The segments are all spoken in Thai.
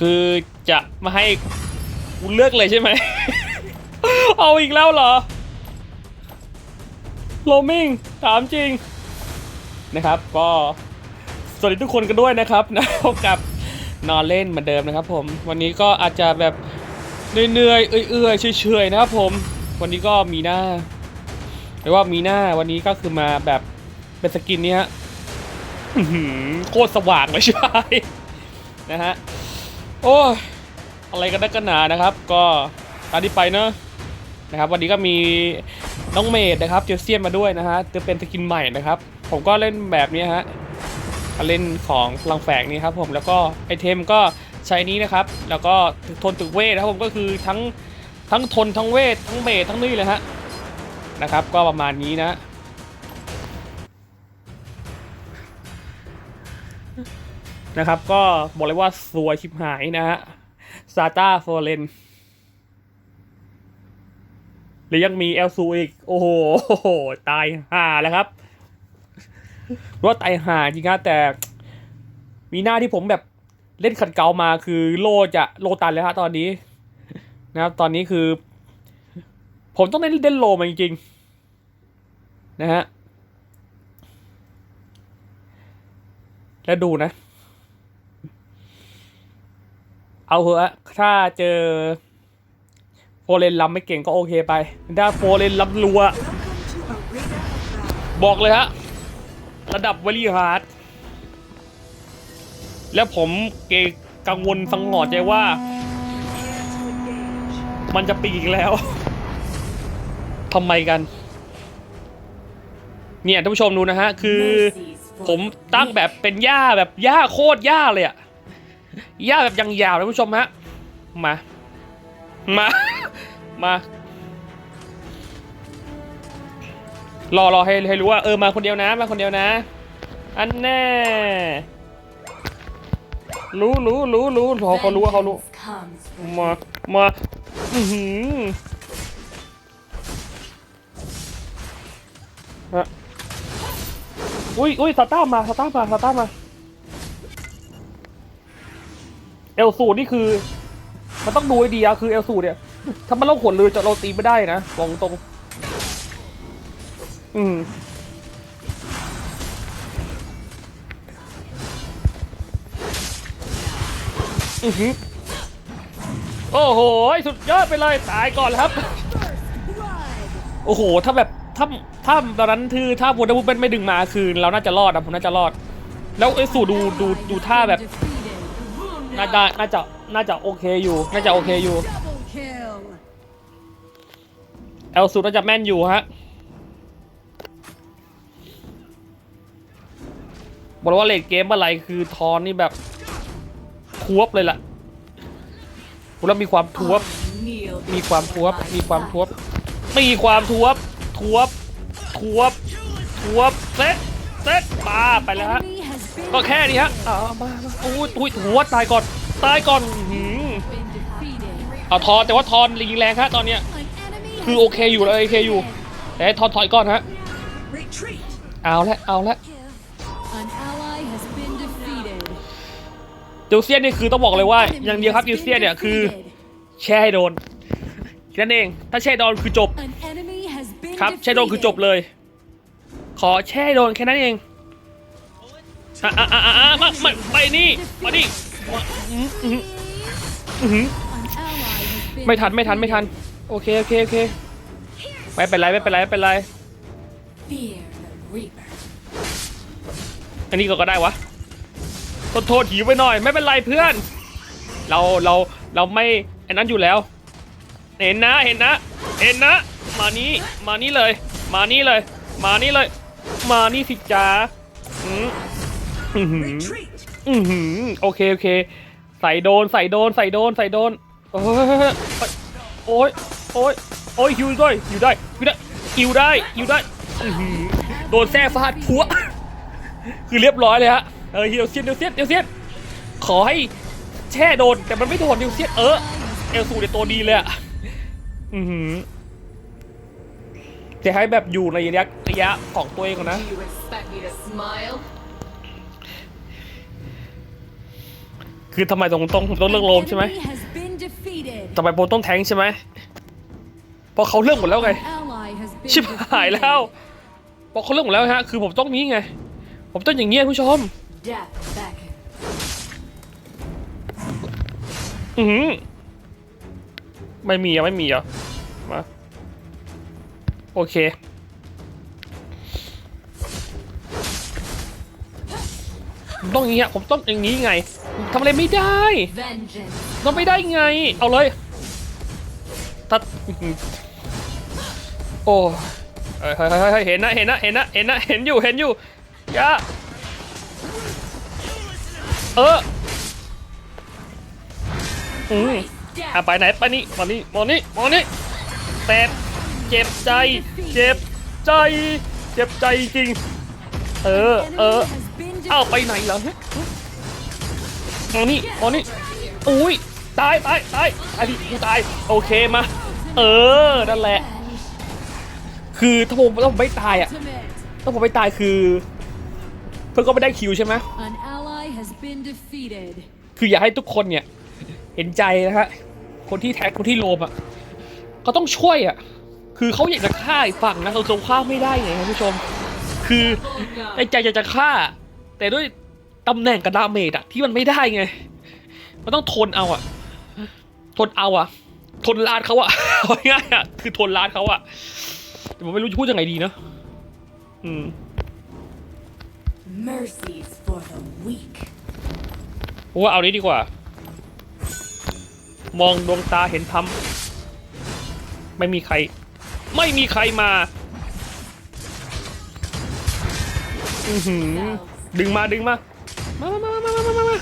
คือจะมาให้กูเลือกเลยใช่ไหม เอาอีกแล้วเหรอโรมิงถามจริงนะครับ ก็สวัสดีทุกคนกันด้วยนะครับนะพบกับนอนเล่นเหมือนเดิมนะครับ ผม วันนี้ก็อาจจะแบบเหนื่อยๆเอื่อยๆเฉยๆนะครับผม วันนี้ก็มีหน้าเรียกว่ามีหน้าวันนี้ก็คือมาแบบเป็นสกินนี้ฮะโคตรสว่างเลยใช่ไหมนะฮะ โอ้ยอะไรกันนักกันหนานะครับ ก็ตามที่ไปเนอะนะครับวันนี้ก็มีน้องเมดนะครับเจลเซียนมาด้วยนะฮะจะเป็นสกินใหม่นะครับ ผมก็เล่นแบบนี้ฮะเล่นของพลังแฝงนี่ครับผมแล้วก็ไอเทมก็ใช้นี้นะครับ แล้วก็ทนถึงเวทนะครับผมก็คือทั้งทั้งทนทั้งเวททั้งเมดทั้งนี่เลยฮะนะครับ ก็ประมาณนี้นะ นะครับ ก็บอกเลยว่าสวยชิบหายนะฮะซาตาโฟเรนหรือยังมีเอลซูอีก โอ้โห ตายห่าแล้วครับว่าตายห่าจริงครับแต่ มีหน้าที่ผมแบบเล่นขัดเกลามาคือโลจะโลตันแล้วฮะตอนนี้ นะครับ ตอนนี้คือ ผมต้องเล่นเล่นโลมาจริงๆนะฮะ แล้วดูนะ เอาเหอะถ้าเจอโฟเรนลำไม่เก่งก็โอเคไป ถ้าโฟเรนลำรัว บอกเลยฮะ ระดับวลีฮาร์ดแล้วผมเกกังวลสังหรณ์ใจว่า มันจะปีกอีกแล้วทำไมกัน เนี่ยท่านผู้ชมดูนะฮะ คือ ผมตั้งแบบเป็นหญ้าแบบหญ้าโคตรหญ้าเลยอะ ย่าแบบยังยาวเลยผู้ชมฮะ มา มา มารอรอให้ให้รู้ว่าเออมาคนเดียวนะมาคนเดียวนะ อันแน่ รู้รู้รู้รู้เขาเขารู้ว่าเขารู้ มามาอือหือฮะอุ้ยอุ้ยสตาร์มาสตาร์มาสตาร์มา เอลสูนี่คือ มันต้องดูให้ดีอะคือเอลสูเนี่ย ถ้ามันเล่าขนเลยจะเราตีไม่ได้นะบอกตรง อืมอือหือโอ้โห สุดยอดไปเลย ตายก่อนครับ โอ้โห ถ้าแบบ ถ้า ถ้าตอนนั้นคือถ้าบูดาบุเป็นไม่ดึงมาคือ เราน่าจะรอดนะผมน่าจะรอด แล้วเอลสูดู ดู ดูท่าแบบ น่าจะน่าจะน่าจะโอเคอยู่ น่าจะโอเคอยู่ เอลสูน่าจะแม่นอยู่ฮะบอกว่าเลดเกมอะไรคือทอนนี่แบบทวบเลยล่ะแล้วมีความทวบ มีความทวบ มีความทวบ มีความทวบ ทวบ ทวบ ทวบเซ็ตเซ็ตปาไปแล้วฮะ ก็แค่นี้ฮะอ่ามามาโอ้ยอุ้ยหัวตายก่อน ตายก่อนอื้อหือเอาทอนแต่ว่าทอนลิงแรงฮะตอนเนี้ย คือโอเคอยู่แล้วโอเคอยู่ แต่ให้ทอนถอยก่อนฮะ เอาละเอาละเจลเซียนนี่คือต้องบอกเลยว่า อย่างเดียวครับเจลเซียนเนี่ยคือ แช่ให้โดนแค่นั้นเอง ถ้าแช่โดนคือจบครับ แช่โดนคือจบเลย ขอแช่โดนแค่นั้นเอง อะอะอะอะมามาไปนี่มาดิมาอื้อหืออื้อหือไม่ทันไม่ทันไม่ทัน โอเคโอเคโอเคไม่เป็นไรไม่เป็นไรไม่เป็นไรอันนี้ก็ก็ได้วะโทษโทษหิวไปหน่อย ไม่เป็นไรเพื่อน เราเราเราไม่ไอ้นั้นอยู่แล้ว เห็นนะเห็นนะเห็นนะ มานี้มานี้เลย มานี้เลย มานี้เลย มานี่สิจ้าอืม อือหืออือหือโอเคโอเค ใส่โดนใส่โดนใส่โดนใส่โดนโอ้ยโอ้ยโอ้ยโอ้ยฮิวด้วยฮิวได้ฮิวได้ฮิวได้ฮิวได้อื้อหือโดนแซ่ฟาดพัวคือเรียบร้อยเลยฮะเออเฮียวเซียนเดียวเซียนเดียวเซียนขอให้แช่โดนแต่มันไม่โดนเดียวเซียนเออเอลสูเนี่ยตัวดีเลยอะอือหือจะให้แบบอยู่ในระยะระยะของตัวเองก่อนนะ คือทำไมต้องต้องต้องเลือกโลมใช่ไหม Enemy has been defeated. ทำไมผมต้องแทงใช่ไหมเพราะเขาเลือกหมดแล้วไง An ally has been ชิบหายแล้ว defeated. เพราะเขาเลือกหมดแล้วฮะ คือผมต้องนี้ไง ผมต้องอย่างเงี้ยผู้ชม Death beckons. อือหือไม่มีอะไม่มีอะมา โอเค ต้องอย่างเงี้ยผมต้องอย่างนี้ไงทำอะไรไม่ได้ Vengeance. ต้องไม่ได้ไง เอาเลยตัดอื้อหือโอ้เฮ้ยเฮ้ยเฮ้ยเฮ้ยเห็นนะเห็นนะเห็นนะเห็นนะเห็นอยู่เห็นอยู่อยาเอออืม Death. อะไปไหนไปนี่มานี่มานี่มานี่แต่เจ็บใจ เจ็บใจ เจ็บใจจริง เออเออ Enemy has been เอ้า defeated. ไปไหนเหรอฮะมานี่มานี่อุ้ยตายตายตายตายดิกูตายโอเคมาเออนั่นแหละ คือถ้าผมถ้าผมไม่ตายอะ Ultimate. ถ้าผมไม่ตายคือ เพื่อนก็ไม่ได้คิวใช่ไหม An ally has been defeated. คืออยากให้ทุกคนเนี่ย เห็นใจนะฮะคนที่แท็กคนที่โลมอะก็ต้องช่วยอะคือเขาอยากจะฆ่าอีกฝั่งนะเขาทรงฆ่าไม่ได้ไงครับผู้ชม คือในใจจะจะฆ่า แต่ด้วยตำแหน่งกับดาเมจอะที่มันไม่ได้ไง มันต้องทนเอาอะทนเอาอะทนลาดเขาอะเอาง่ายๆอะคือทนลาดเขาอะแต่ผมไม่รู้จะพูดยังไงดีเนอะอืม Mercies for the weak. ผมว่าเอานี้ดีกว่า มองดวงตาเห็นธรรมไม่มีใคร ไม่มีใครมา อือหือ ดึงมาดึงมา มามามามามามา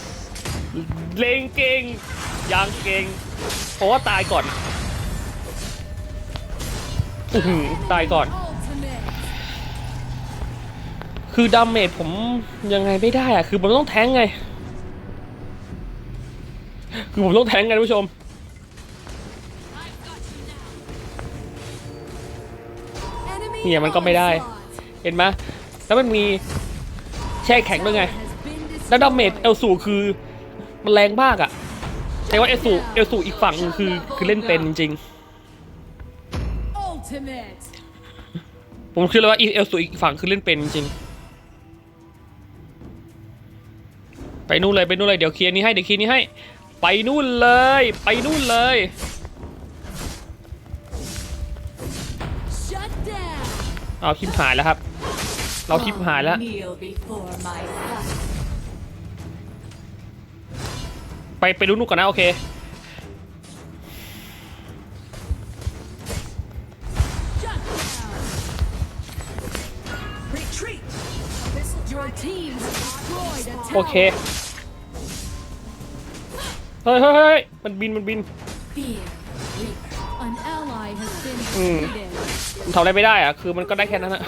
เลงเก่งยางเก่งเพราะว่าตายก่อนอือหือตายก่อน คือดาเมจผมยังไงไม่ได้อะคือผมต้องแทงไง คือผมต้องแทงไงผู้ชมเนี่ยมันก็ไม่ได้ เห็นไหมแล้วมันมี แช่แข็งด้วยไง Has been แล้วดาเมจ destroyed. เอลสูคือ มันแรงมากอะแต่ว่าเอลสูเอลสูอีกฝั่งหนึ่งคือคือเล่นเป็นจริง Ultimate. ๆผมคิดเลยว่าอีเอลสูอีกฝั่งคือเล่นเป็นจริงๆไปนู่นเลยไปนู่นเลยเดี๋ยวเคลียร์นี้ให้เดี๋ยวเคลียร์นี้ให้ ไปนู่นเลย ไปนู่นเลย Shut down. เอาทิมหายแล้วครับ เราทิมหายแล้ว Kneel before my son. ไปไปดูนู่นก่อนนะโอเค Shut down. Retreat. Your team has destroyed a tower. โอเคเฮ้ยเฮ้ยเฮ้ยมันบิน มันบิน Fear. Reap. An ally has been Mm. defeated. ผมทำอะไรไม่ได้อะคือมันก็ได้แค่นั้นอะ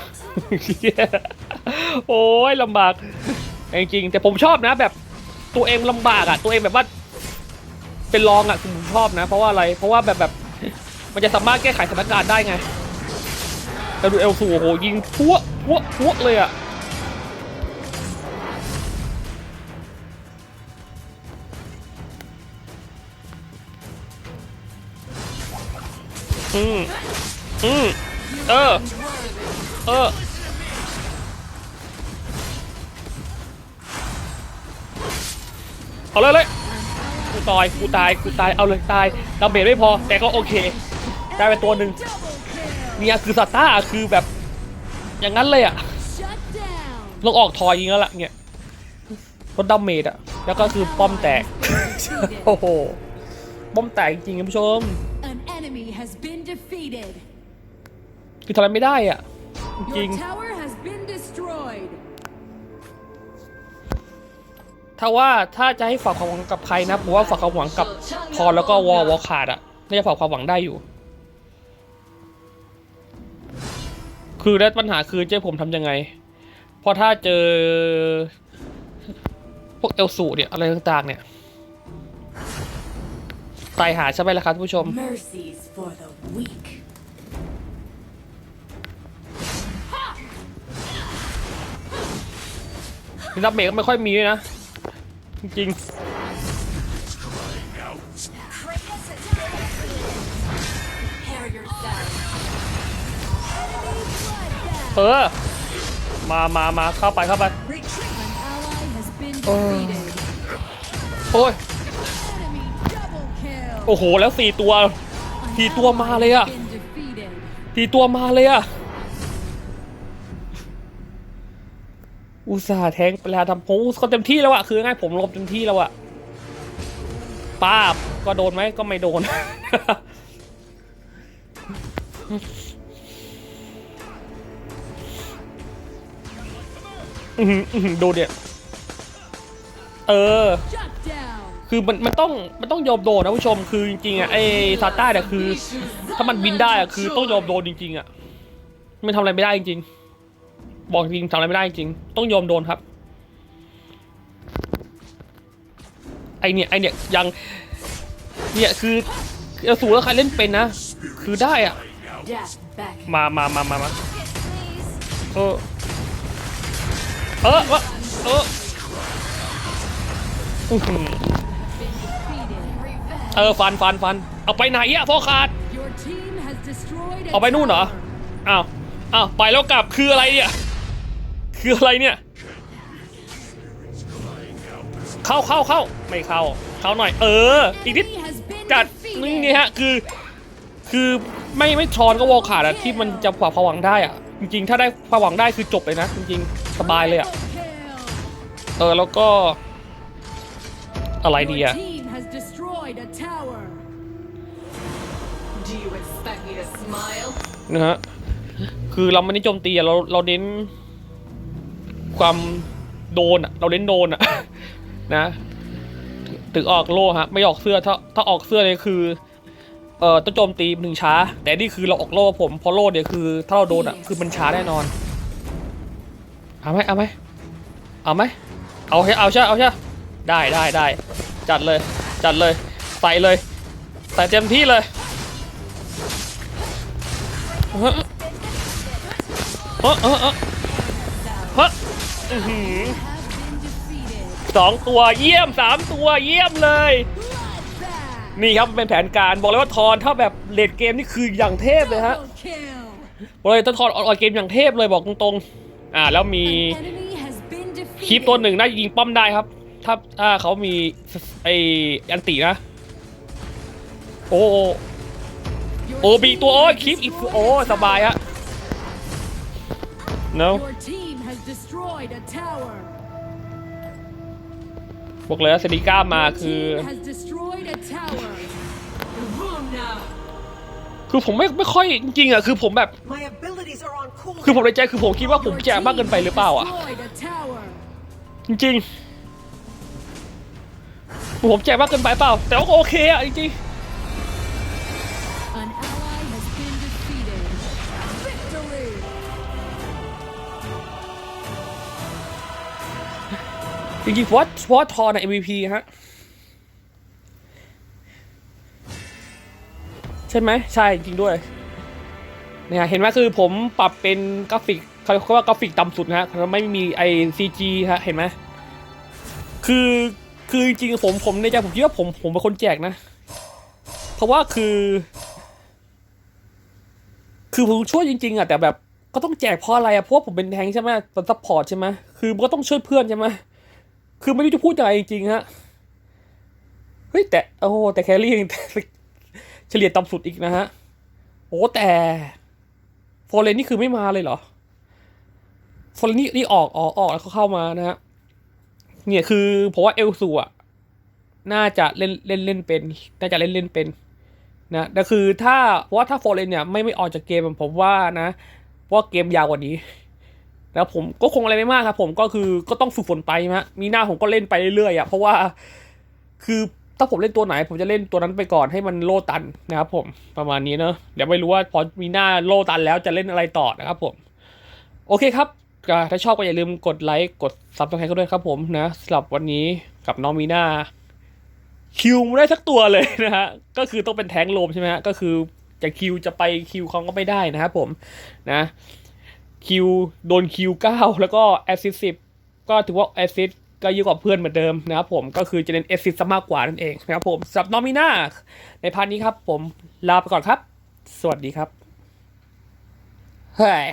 โอ้ยลำบากจริงๆแต่ผมชอบนะ แบบตัวเองลำบากอะตัวเองแบบว่า เป็นรองอะผมชอบนะ เพราะว่าอะไร เพราะว่าแบบแบบ มันจะสามารถแก้ไขสถานการณ์ได้ไงแต่ดูเอลสูโอ้โหยิงพัวพัวพัวเลยอะอืมอืมเออ เออ เอาเลยเลยกูตายกูตายกูตายเอาเลยตายดาเมจไม่พอ แต่ก็โอเค ได้ไปตัวหนึ่ง Double kill. เนี่ยคือสตาร์คือแบบ อย่างนั้นเลยอะ Shut down. ต้องออกทอยยิงแล้วล่ะเนี่ยลดดาเมจอะแล้วก็คือป้อมแตกโอ้โหป้อมแตกจริงๆคุณผู้ชม An enemy has been defeated. คือทำอะไรไม่ได้อะจริง ถ้าว่าถ้าจะให้ฝากความหวังกับใครนะผมว่าฝากความหวังกับพรแล้วก็วอลวอลขาดอะน่าจะฝากความหวังได้อยู่ คือแล้วปัญหาคือเจ้ผมทำยังไง เพราะถ้าเจอ พวกเอลสูเนี่ยอะไรต่างๆ เนี่ยตายหาใช่ไหมล่ะครับท่านผู้ชม Mercies for the weak. รับเมกก็ไม่ค่อยมีด้วยนะ จริง Kratos is Prepare yourself. Enemy bloodbath. เออ มามามาเข้าไปเข้าไป Retreat. An ally has been Oh. defeated. โอ้ย Enemy double kill. โอ้โห แล้วสี่ตัว An สี่ตัวมาเลยอะ ally has been defeated. สี่ตัวมาเลยอะ อุตส่าห์แทงไปแล้วทำผมก็เต็มที่แล้วอะคือง่ายผมลบเต็มที่แล้วอะป้าบก็โดนไหมก็ไม่โดนอือหืออื้อหือดูเนี่ย เออ คือมันมันต้องมันต้องยอมโดนนะผู้ชม คือจริงๆอะไอ้ซาต้าเนี่ยคือ ถ้ามันบินได้อะคือต้องยอมโดนจริงๆอะ มันทำอะไรไม่ได้จริงๆ บอกจริงทำอะไรไม่ได้จริง ต้องยอมโดนครับ ไอเนี่ยไอเนี่ยยัง เนี่ยคือคือสูแล้วใครเล่นเป็นนะ คือได้อะ Death back. มามามามามา Please. เออ เออวะเอออื้อหือ Been defeated. Revenge. เออ ฟันฟันฟัน เอาไปไหนอะพ่อขาด Your team has destroyed a เอาไปนู่นเหรอ tower. อ้าว อ้าว ไปแล้วกลับคืออะไรเนี่ย คืออะไรเนี่ย เข้าเข้าเข้าไม่เข้า เข้าหน่อย เออ อีกนิด Enemy has been จัด defeated. นี่นี่ฮะ คือ คือไม่ไม่ทอนก็วอลขาดอะที่มันจะกว่าผวังได้อะจริงๆ ถ้าได้ผวังได้คือจบเลยนะ จริงๆ สบายเลยอะ Triple kill. เออ แล้วก็ อะไรดี Your อะ team has destroyed a tower. Do you expect me to smile? นะฮะ คือเราไม่ได้โจมตีอะเราเราเน้น ความโดนอะเราเน้นโดนอะนะถึงออกโล่ฮะไม่ออกเสื้อถ้าถ้าออกเสื้อเนี่ยคือเอ่อต้องโจมตีหนึ่งช้า แต่นี่คือเราออกโล่ผมเพราะโล่เนี่ยคือ ถ้าเราโดนอะคือมันช้าแน่นอนเอาไหมเอาไหมเอาไหมเอาใช่เอาใช่เอาใช่ได้ได้ได้จัดเลยจัดเลยใส่เลยใส่เต็มที่เลยเฮ้ยเฮ้ยเฮ้ยเฮ้ยเฮ้ย อื้อหือสองตัวเยี่ยมสามตัวเยี่ยมเลย นี่ครับเป็นแผนการบอกเลยว่าทอนถ้าแบบเลดเกมนี่คืออย่างเทพเลยฮะบอกเลยถ้าทอนออนเกมอย่างเทพเลยบอกตรงๆอ่าแล้วมีคลิปตัวหนึ่งน่าจะยิงป้อมได้ครับ ถ้าถ้าเขามีไออันตินะ โอ้โอโอ้บีตัวโอ้คลิปอีกโอ้สบายฮะเนาะ Your team has destroyed a tower. บอกเลยว่าเซนิก้ามา Your คือ team has destroyed a tower. Boom now. คือผมไม่ไม่ค่อยจริงๆอะคือผมแบบ My abilities are on cool. คือผมในใจคือผมคิดว่าผมแจกมากเกินไปหรือเปล่าอะ Destroyed a tower. จริงๆ ผมแจกมากเกินไปเปล่า แต่ว่าก็โอเคอะจริง An จริงๆเพราะเพราะทอใน MVP ฮะ ใช่ไหมใช่จริงด้วยเนี่ยเห็นไหมคือผมปรับเป็นกราฟิกเขาเรียกว่ากราฟิกต่ำสุดนะฮะไม่มีไอซีจีฮะเห็นไหมคือคือจริงๆผมผมในใจผมคิดว่าผมผมเป็นคนแจกนะ เพราะว่าคือ คือผมช่วยจริง ๆอะแต่แบบก็ต้องแจกเพราะอะไรอะเพราะว่าผมเป็นแทงใช่ไหมเป็นซัพพอร์ตใช่ไหมคือก็ต้องช่วยเพื่อนใช่ไหม คือไม่รู้จะพูดยังไงจริงๆฮะ เฮ้ย แต่โอ้แต่แครี่ยังเฉลี่ยต่ำสุดอีกนะฮะ โอ้แต่โฟเรนนี่คือไม่มาเลยเหรอโฟเรนนี่นี่ออกออกออกแล้วเขาเข้ามานะฮะ เนี่ยคือผมว่าเอลซูอะน่าจะเล่นเล่นเล่นเป็น น่าจะเล่นเล่นเป็นนะแต่คือถ้าเพราะว่าถ้าโฟเรนเนี่ยไม่ไม่ออกจากเกมผมว่านะเพราะว่าเกมยาวกว่านี้ แล้วผมก็คงอะไรไม่มากครับ ผมก็คือก็ต้องฝึกฝนไปนะมีหน้าผมก็เล่นไปเรื่อยๆอะเพราะว่าคือถ้าผมเล่นตัวไหน ผมจะเล่นตัวนั้นไปก่อนให้มันโลตันนะครับผมประมาณนี้เนอะเดี๋ยวไม่รู้ว่าพอมีหน้าโลตันแล้วจะเล่นอะไรต่อนะครับผมโอเคครับถ้าชอบก็อย่าลืมกดไลค์กดซับสไครต์กันด้วยครับผมนะสำหรับวันนี้กับน้องมีหน้าคิวไม่ได้สักตัวเลยนะฮะก็คือต้องเป็นแทงโลมใช่ไหมฮะก็คือจะคิวจะไปคิวเขาก็ไม่ได้นะครับผมนะ คิวโดนคิวเก้าแล้วก็แอสซิสสิบก็ถือว่าแอสซิสก็ยิ่งกว่าเพื่อนเหมือนเดิมนะครับผมก็คือจะเน้นเอซิสมากกว่านั่นเองนะครับผมสำหรับนอมิน่าในพาร์ทนี้ครับ ผมลาไปก่อนครับ สวัสดีครับเฮ้ย